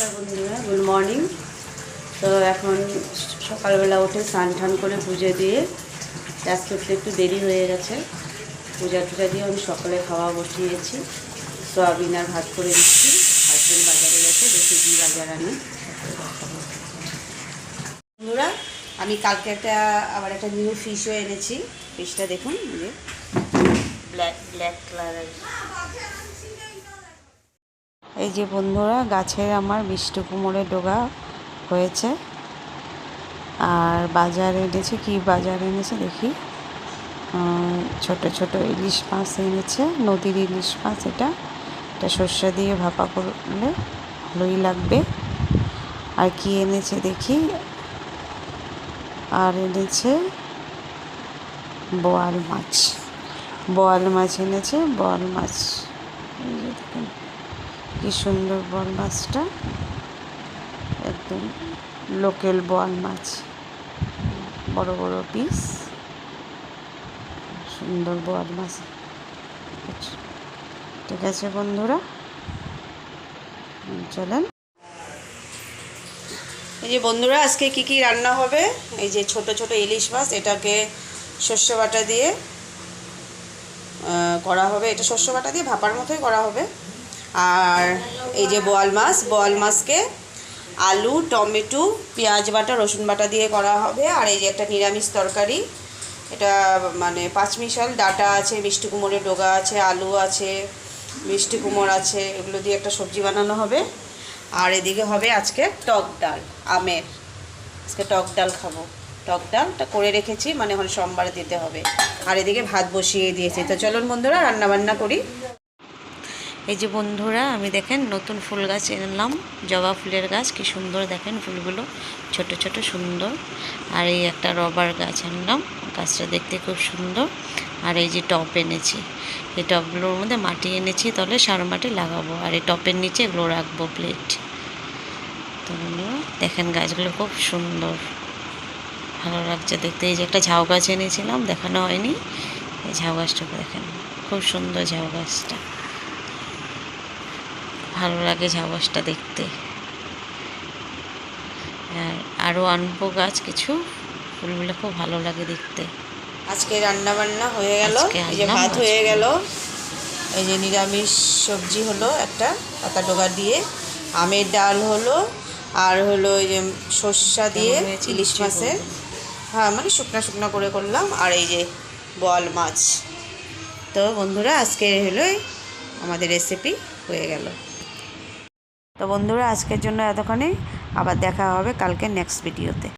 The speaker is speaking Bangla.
নমস্কার বন্ধুরা গুড মর্নিং তো এখন সকালবেলা উঠে স্নান টান করে পুজো দিয়ে কাজ করতে একটু দেরি হয়ে গেছে। পূজা টুজা দিয়ে আমি সকালে খাওয়া বসিয়েছি, সোয়াবিন আর ভাত করে দিচ্ছি। হাজবেন্ড বাজারে গেছে, দেখি কি বাজার আনে। বন্ধুরা, আমি কালকে একটা, আবার একটা নিউ ফিশও এনেছি। ফিশটা দেখুন যে ব্ল্যাক ব্ল্যাক কালারের এই যে বন্ধুরা গাছে আমার মিষ্টি কুমড়োর ডোগা হয়েছে। আর বাজারে এনেছে, কি বাজার এনেছে দেখি। ছোট ছোট ইলিশ মাছ এনেছে, নদীর ইলিশ মাছ এটা। এটা সর্ষে দিয়ে ভাপা করলে ভালোই লাগবে। আর কি এনেছে দেখি। আর এনেছে বোয়াল মাছ। বোয়াল মাছ এনেছে, বোয়াল মাছ। কি সুন্দর বোয়াল মাছটা। একদম লোকাল বোয়াল মাছ। বড় বড় পিস সুন্দর বোয়াল মাছ। ঠিক আছে বন্ধুরা। চলেন। এই যে বন্ধুরা, আজকে কি কি রান্না হবে? এই যে ছোট ছোট ইলিশ মাছ, এটাকে শস্য বাটা দিয়ে করা হবে। এটা শস্য বাটা দিয়ে ভাপার মতোই করা হবে। আর এই যে বোয়াল মাছ, বোয়াল মাছকে আলু, টমেটো, পেঁয়াজ বাটা, রসুন বাটা দিয়ে করা হবে। আর এই যে একটা নিরামিষ তরকারি, এটা মানে পাঁচমিশাল, ডাটা আছে, মিষ্টি কুমড়ের ডোগা আছে, আলু আছে, মিষ্টি কুমড় আছে, এগুলো দিয়ে একটা সবজি বানানো হবে। আর এদিকে হবে আজকে টক ডাল, আমের। আজকে টক ডাল খাব। টক ডালটা করে রেখেছি মানে এখন সোমবারে দিতে হবে। আর এদিকে ভাত বসিয়ে দিয়েছি। তো চলুন বন্ধুরা রান্না বান্না করি। এই যে বন্ধুরা, আমি দেখেন নতুন ফুল গাছ এনেলাম। জবা ফুলের গাছ, কি সুন্দর দেখেন ফুলগুলো, ছোট ছোট, সুন্দর। আর এই একটা রবার গাছ আনলাম, গাছটা দেখতে খুব সুন্দর। আর এই যে টপ এনেছি, এই টপগুলোর মধ্যে মাটি এনেছি, তাহলে সার মাটি লাগাবো। আর এই টপের নিচে এগুলো রাখব প্লেট তো দেখেন গাছগুলো খুব সুন্দর। ভালো লাগছে দেখতে। এই যে একটা ঝাউ গাছ এনেছিলাম, দেখানো হয়নি। এই ঝাউ গাছটাকে দেখেন, খুব সুন্দর ঝাউ গাছটা। ভালো লাগে গাছটা দেখতে। আর আরও আনব গাছ কিছু ফুলগুলো খুব ভালো লাগে দেখতে। আজকে রান্না বান্না হয়ে গেল এই যে ভাত হয়ে গেল। এই যে নিরামিষ সবজি হলো একটা পাতা ডোগা দিয়ে আমের ডাল হলো আর হলো এই যে সর্ষা দিয়ে ইলিশ মাছের হ্যাঁ মানে শুকনা শুকনা করে করলাম আর এই যে বল মাছ। তো বন্ধুরা আজকে হলো আমাদের রেসিপি হয়ে গেল। তো বন্ধুরা আজকের জন্য এতক্ষণে আবার দেখা হবে কালকে নেক্সট ভিডিওতে